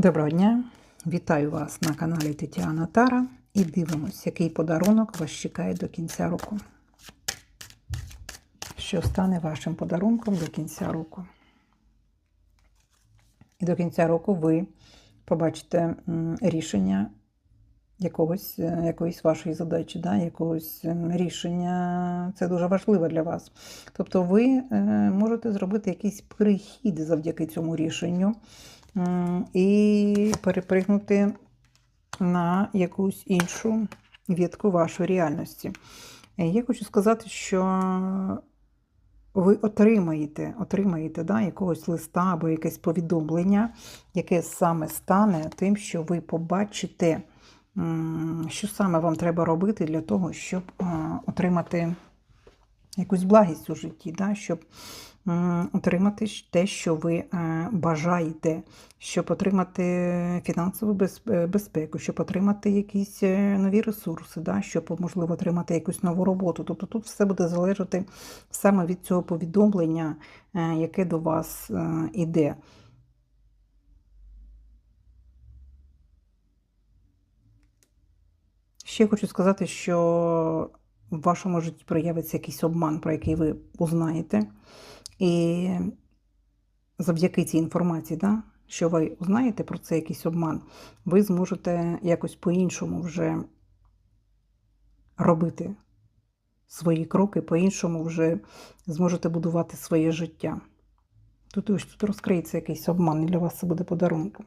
Доброго дня! Вітаю вас на каналі Тетяна Тара і дивимось, який подарунок вас чекає до кінця року. Що стане вашим подарунком до кінця року? І до кінця року ви побачите рішення якогось, е, якоїсь вашої задачі, да? якогось рішення. Це дуже важливо для вас. Тобто ви е, можете зробити якийсь перехід завдяки цьому рішенню і перепригнути на якусь іншу вітку вашої реальності. Е, Я хочу сказати, що ви отримаєте, отримаєте да, якогось листа або якесь повідомлення, яке саме стане тим, що ви побачите, що саме вам треба робити для того, щоб отримати якусь благість у житті, да, щоб отримати те, що ви е, бажаєте, щоб отримати фінансову е, безпеку, щоб отримати якісь е, нові ресурси, да, щоб, можливо, отримати якусь нову роботу. Тобто тут все буде залежати саме від цього повідомлення, яке до вас іде. Ще хочу сказати, що в вашому житті проявиться якийсь обман, про який ви узнаєте. І завдяки цій інформації, да, що ви узнаєте про це якийсь обман, ви зможете якось по-іншому вже робити свої кроки, по-іншому вже зможете будувати своє життя. Тут ось тут розкриється якийсь обман, і для вас це буде подарунком.